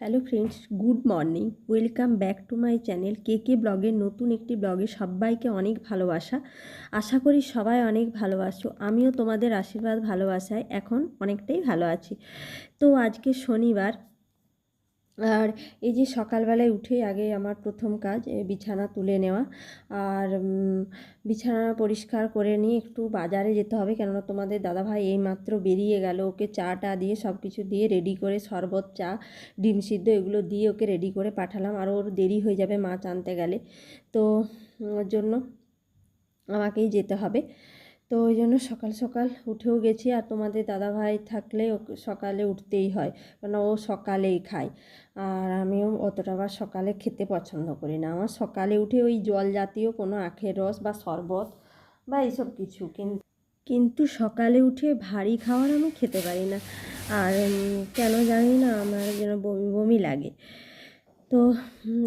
Hello friends good morning welcome back to my channel কে কে ব্লগের নতুন একটি ব্লগে সবাইকে অনেক ভালোবাসা। আশা করি সবাই অনেক ভালোবাসো আমিও তোমাদের আশীর্বাদ, ভালোবাসায় এখন অনেকটাই ভালো আছি। তো আজকে শনিবার আর এই যে সকালবেলায় উঠে আগে আমার প্রথম কাজ বিছানা তুলে নেওয়া। আর বিছানা পরিষ্কার করে নিয়ে একটু বাজারে যেতে হবে। কেননা তোমাদের দাদাভাই এইমাত্র বেরিয়ে গেল। ওকে চা টা দিয়ে সব কিছু দিয়ে রেডি করে শরবত, চা, ডিম সিদ্ধ এগুলো দিয়ে ওকে রেডি করে পাঠালাম। আর ওর দেরি হয়ে যাবে মাছ আনতে গেলে। তো, ওর জন্য আমাকেই যেতে হবে। তো ওই জন্য সকাল সকাল উঠেও গেছি আর তোমাদের দাদাভাই থাকলে ওকে সকালে উঠতেই হয় কারণ ও সকালেই খায়। আর আমিও অতটা আবার সকালে খেতে পছন্দ করি না। আমার সকালে উঠে ওই জল জাতীয় কোনো আখের রস বা শরবত বা এইসব কিছু কিন্তু কিন্তু সকালে উঠে ভারী খাবার আমি খেতে পারি না। আর কেন জানি না, আমার যেন বমি বমি লাগে। তো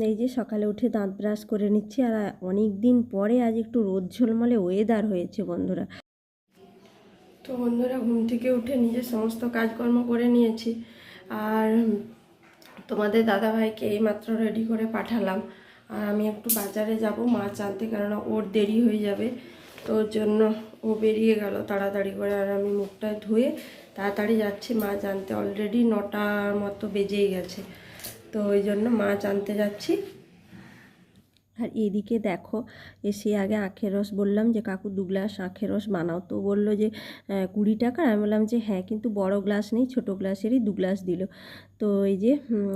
এই যে সকালে উঠে দাঁত ব্রাশ করে নিচ্ছি আর অনেক দিন পরে আজ একটু রোদ ঝলমলে ওয়েদার হয়েছে বন্ধুরা। তো বন্ধুরা, ঘুম থেকে উঠে নিজের সমস্ত কাজকর্ম করে নিয়েছি আর তোমাদের দাদাভাইকে এইমাত্র রেডি করে পাঠালাম। আর আমি একটু বাজারে যাব, মাছ আনতে, কেননা ওর দেরি হয়ে যাবে, তো ওর জন্য ও বেরিয়ে গেল তাড়াতাড়ি করে। আর আমি মুখটা ধুয়ে তাড়াতাড়ি যাচ্ছি, মাছ আনতে। অলরেডি নটার মতো বেজেই গেছে। তো ওই জন্য মাছ আনতে যাচ্ছি। আর এদিকে দেখো, এসে আগে আখের রস বললাম যে, কাকু, দু গ্লাস আখের রস বানাও। তো বলল যে কুড়ি টাকা? আমি বললাম যে হ্যাঁ কিন্তু বড় গ্লাস নেই, ছোট গ্লাসেরই দু গ্লাস দিল। তো এই যে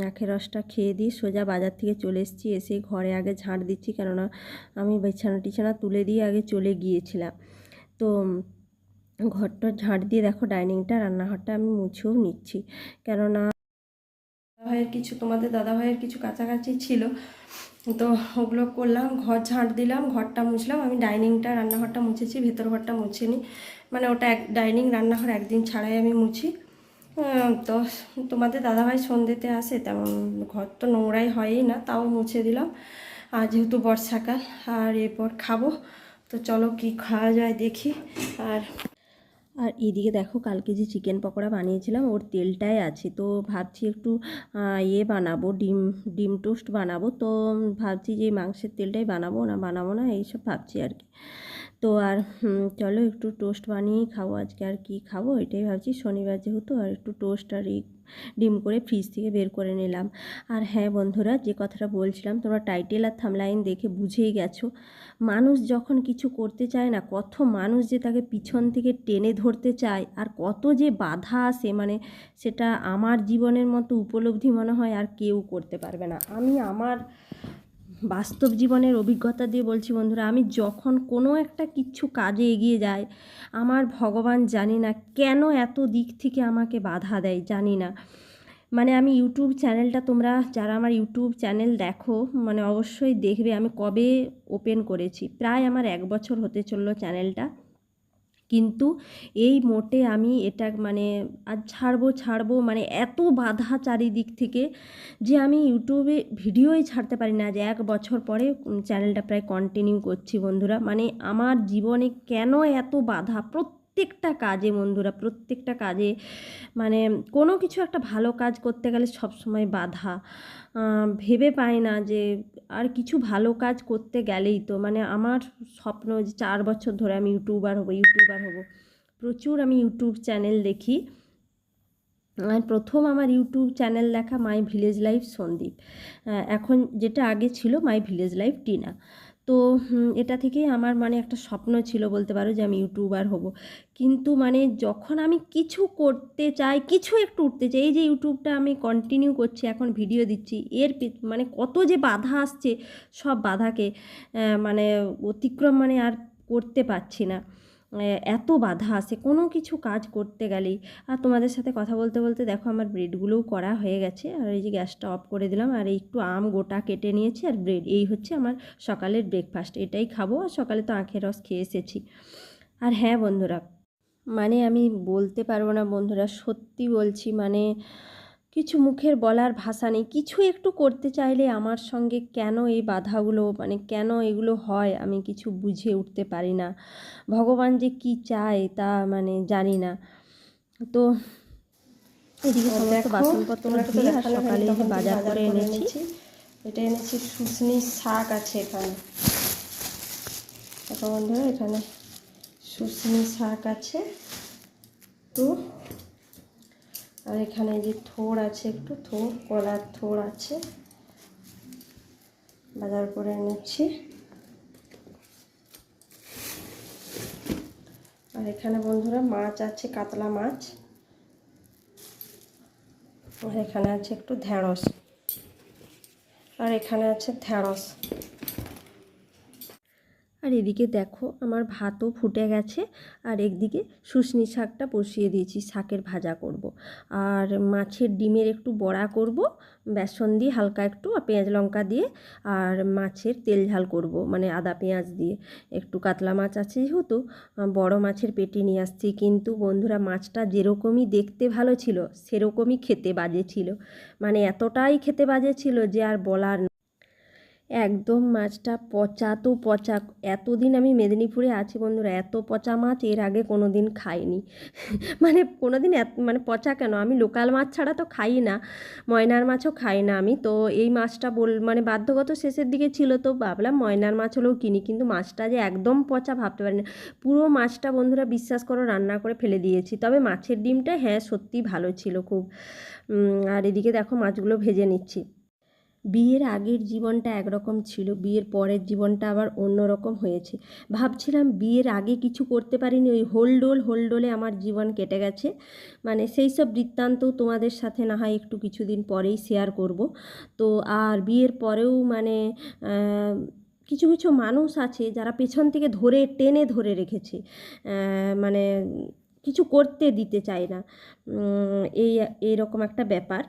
আখের রসটা খেয়ে দিয়ে সোজা বাজার থেকে চলে এসেছি। এসে ঘরে আগে ঝাঁট দিচ্ছি, কেননা আমি বিছানা টিছানা তুলে দিয়ে আগে চলে গিয়েছিলাম। তো ঘরটা ঝাঁট দিয়ে দেখো, ডাইনিংটা, রান্নাঘরটা আমি মুছেও নিচ্ছি। কেননা দাদাভাইয়ের কিছু, তোমাদের দাদাভাইয়ের কিছু কাছাকাছি ছিল। তো ওগুলো করলাম, ঘর ঝাঁট দিলাম, ঘরটা মুছলাম। আমি ডাইনিংটা, রান্নাঘরটা মুছেছি, ভেতর ঘরটা মুছে মুছিনি। মানে ওটা এক, ডাইনিং রান্নাঘর একদিন ছাড়াই আমি মুছি। তো তোমাদের দাদাভাই সন্ধ্যেতে আসে, তেমন ঘর তো নোংরাই হয়ই না, তাও মুছে দিলাম। আর যেহেতু বর্ষাকাল, আর এরপর খাব। তো চলো কি খাওয়া যায় দেখি। আর আর এদিকে দেখো কালকে যে চিকেন পকোড়া বানিয়েছিলাম, ওর তেলটাই আছে। তো ভাবছি একটু ইয়ে বানাবো, ডিম ডিম টোস্ট বানাবো। তো ভাবছি যে মাংসের তেলটাই বানাবো না বানাবো না, এইসব ভাবছি আর কি। তো আর চলো একটু টোস্ট বানিয়েই খাব আজকে আর কি খাব, এটাই ভাবছি শনিবার যেহেতু আর একটু টোস্ট আর এই ডিম করে ফ্রিজ থেকে বের করে নিলাম। আর হ্যাঁ বন্ধুরা, যে কথাটা বলছিলাম, তোমরা টাইটেল আর থামলাইন দেখে বুঝেই গেছো। মানুষ যখন কিছু করতে চায় না, কত মানুষ যে তাকে পিছন থেকে টেনে ধরতে চায়, আর কত যে বাধা আসে মানে সেটা আমার জীবনের মতো উপলব্ধি মনে হয় আর কেউ করতে পারবে না। আমি আমার বাস্তব জীবনের অভিজ্ঞতা দিয়ে বলছি বন্ধুরা, আমি যখন কোনো একটা কিচ্ছু কাজে এগিয়ে যাই, আমার ভগবান জানি না কেন এত দিক থেকে আমাকে বাধা দেয়, জানি না। মানে আমি ইউটিউব চ্যানেলটা তোমরা যারা আমার ইউটিউব চ্যানেল দেখো মানে অবশ্যই দেখবে, আমি কবে ওপেন করেছি। প্রায় আমার এক বছর হতে চলল চ্যানেলটা। কিন্তু এই মোটে আমি এটা মানে আর ছাড়বো ছাড়বো মানে এত বাধা চারিদিক থেকে যে আমি ইউটিউবে ভিডিওই ছাড়তে পারি না। যে এক বছর পরে চ্যানেলটা প্রায় কন্টিনিউ করছি বন্ধুরা। মানে আমার জীবনে কেন এত বাধা? প্রত্যেকটা কাজে বন্ধুরা, প্রত্যেকটা কাজে মানে কোনো কিছু একটা ভালো কাজ করতে গেলে সব সময় বাধা ভেবে পাই না যে আর কিছু ভালো কাজ করতে গেলেই তো। মানে আমার স্বপ্ন যে চার বছর ধরে আমি ইউটিউবার হব ইউটিউবার হব। প্রচুর আমি ইউটিউব চ্যানেল দেখি। আর প্রথম আমার ইউটিউব চ্যানেল দেখা মাই ভিলেজ লাইফ সন্দীপ। এখন যেটা আগে ছিল মাই ভিলেজ লাইফ টিনা। তো এটা থেকেই আমার মানে একটা স্বপ্ন ছিল বলতে পারো যে আমি ইউটিউবার হব। কিন্তু মানে যখন আমি কিছু করতে চাই, কিছু একটু উঠতে চাই, এই যে ইউটিউবটা আমি কন্টিনিউ করছি, এখন ভিডিও দিচ্ছি, এর মানে কত যে বাধা আসছে, সব বাধাকে মানে অতিক্রম মানে আর করতে পারছি না। এত বাধা আসে কোনো কিছু কাজ করতে গেলেই। আর তোমাদের সাথে কথা বলতে বলতে দেখো আমার ব্রেডগুলোও করা হয়ে গেছে। আর এই যে গ্যাসটা অফ করে দিলাম, আর একটু আম গোটা কেটে নিয়েছি, আর ব্রেড, এই হচ্ছে আমার সকালের ব্রেকফাস্ট, এটাই খাব। আর সকালে তো আখের রস খেয়ে এসেছি। আর হ্যাঁ বন্ধুরা মানে আমি বলতে পারব না বন্ধুরা, সত্যি বলছি মানে কিছু মুখের বলার ভাষা নেই। কিছু একটু করতে চাইলে আমার সঙ্গে কেন এই বাধাগুলো মানে কেন এগুলো হয় আমি কিছু বুঝে উঠতে পারি না। ভগবান যে কি চায় তা মানে জানি না। তো এদিকে সমস্ত বাসনপত্র ধুয়ে আর সকালে বাজার করে এনেছি। এটা এনেছি শুশনি শাক আছে এখানে। দেখো বন্ধুরা এখানে শুশনি শাক আছে। তো আর এখানে যে থোড় আছে, একটু থোড়, কলার থোড় আছে। বাজার করে এনেছি। আর এখানে বন্ধুরা মাছ আছে, কাতলা মাছ। আর এখানে আছে একটু ঢেঁড়স। আর এখানে আছে ঢেঁড়স। আর এদিকে দেখো আমার ভাতও ফুটে গেছে আর একদিকে শুশনি শাকটা বসিয়ে দিয়েছি, শাকের ভাজা করব। আর মাছের ডিমের একটু বড়া করব, বেসন দিয়ে হালকা একটু পেঁয়াজ লঙ্কা দিয়ে আর মাছের তেল ঝাল করব মানে আদা পেঁয়াজ দিয়ে একটু কাতলা মাছ আছে যেহেতু, বড় মাছের পেটি নিয়ে আসছি কিন্তু বন্ধুরা, মাছটা যেরকমই দেখতে ভালো ছিল, সেরকমই খেতে বাজে ছিল মানে এতটাই খেতে বাজে ছিল যে আর বলার। একদম মাছটা পচা, তো পচা। এতদিন আমি মেদিনীপুরে আছি বন্ধুরা, এত পচা মাছ এর আগে কোনো দিন খাইনি। মানে কোনো দিন মানে পচা কেন? আমি লোকাল মাছ ছাড়া তো খাই না, ময়নার মাছও খাই না আমি। তো এই মাছটা বল মানে বাধ্যগত শেষের দিকে ছিল তো ভাবলাম ময়নার মাছ হলেও কিনি, কিন্তু মাছটা যে একদম পচা ভাবতে পারি না পুরো মাছটা বন্ধুরা বিশ্বাস করো রান্না করে ফেলে দিয়েছি। তবে মাছের ডিমটা হ্যাঁ সত্যি ভালো ছিল খুব। আর এদিকে দেখো মাছগুলো ভেজে নিচ্ছি। বিয়ের আগের জীবনটা একরকম ছিল, বিয়ের পরের জীবনটা আবার অন্যরকম হয়েছে। ভাবছিলাম বিয়ের আগে কিছু করতে পারিনি, ওই হোলডোল হোলডোলে আমার জীবন কেটে গেছে। মানে সেই সব বৃত্তান্তও তোমাদের সাথে না হয় একটু কিছুদিন পরেই শেয়ার করব। তো আর বিয়ের পরেও মানে কিছু কিছু মানুষ আছে যারা পেছন থেকে ধরে, টেনে ধরে রেখেছে। মানে কিছু করতে দিতে চায় না। এই, এইরকম একটা ব্যাপার।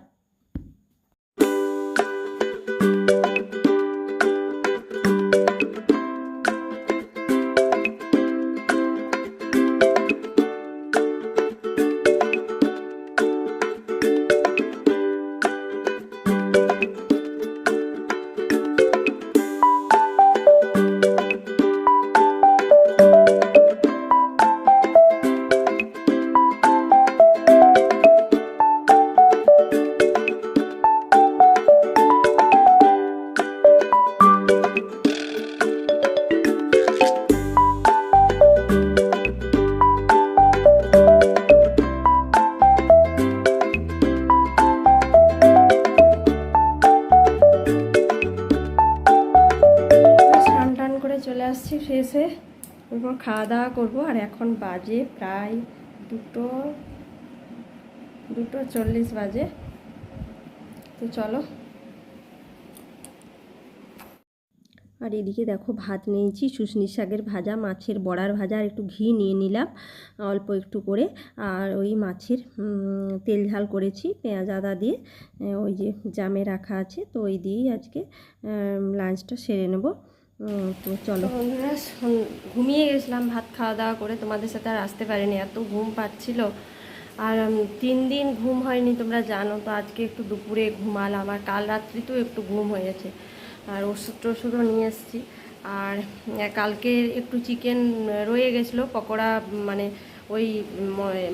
ফ্রেশে এরপর খাওয়া দাওয়া করব। আর এখন বাজে প্রায় দুটো দুটো চল্লিশ বাজে। তো চলো। আর এদিকে দেখো ভাত নিয়েছি শুশনি শাকের ভাজা, মাছের বড়ার ভাজা, আর একটু ঘি নিয়ে নিলাম, অল্প একটু করে। আর ওই মাছের তেল ঝাল করেছি, পেঁয়াজ, আদা দিয়ে ওই যে জামে রাখা আছে, তো ওই দিয়েই আজকে লাঞ্চটা সেরে নেব। তো চলো। বন্ধুরা ঘুমিয়ে গেছিলাম, ভাত খাওয়া দাওয়া করে তোমাদের সাথে আর আসতে পারিনি, এত ঘুম পাচ্ছিল। আর তিন দিন ঘুম হয়নি, তোমরা জানো, তো আজকে একটু দুপুরে ঘুমালাম, আর কাল রাত্রিতেও একটু ঘুম হয়েছে আর ওষুধ টষুধও নিয়ে এসেছি। আর কালকে একটু চিকেন রয়ে গেছিল, পকোড়া মানে ওই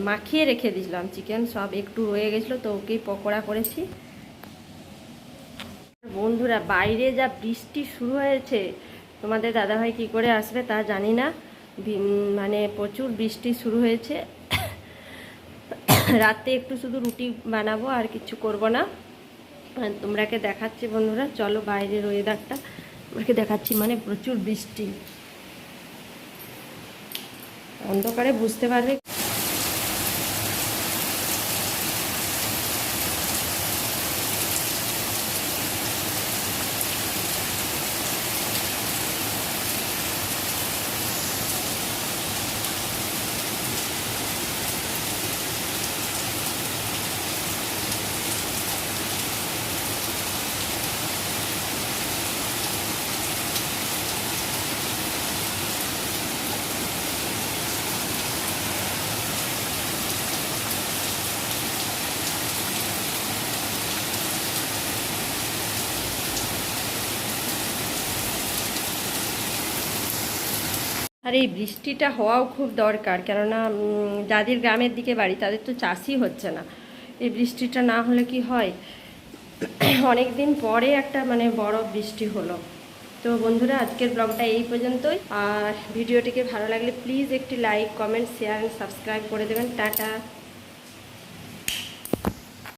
মাখিয়ে রেখে দিয়েছিলাম চিকেন, সব একটু রয়ে গেছিল, তো ওকেই পকোড়া করেছি। বন্ধুরা, বাইরে যা বৃষ্টি শুরু হয়েছে তোমাদের দাদাভাই কি করে আসবে তা জানি না। মানে প্রচুর বৃষ্টি শুরু হয়েছে। রাতে একটু শুধু রুটি বানাবো, আর কিছু করব না। তোমরাকে দেখাচ্ছি বন্ধুরা, চলো বাইরের ওয়েদারটা তোমাকে দেখাচ্ছি মানে প্রচুর বৃষ্টি। অন্ধকারে বুঝতে পারবে আর এই বৃষ্টিটা হওয়াও খুব দরকার। কেননা যাদের গ্রামের দিকে বাড়ি, তাদের তো চাষই হচ্ছে না। এই বৃষ্টিটা না হলে কি হয়? অনেক দিন পরে একটা মানে বড় বৃষ্টি হলো। তো বন্ধুরা, আজকের ব্লগটা এই পর্যন্তই। আর ভিডিওটিকে ভালো লাগলে প্লিজ একটি like, comment, share and subscribe করে দেবেন। টাটা।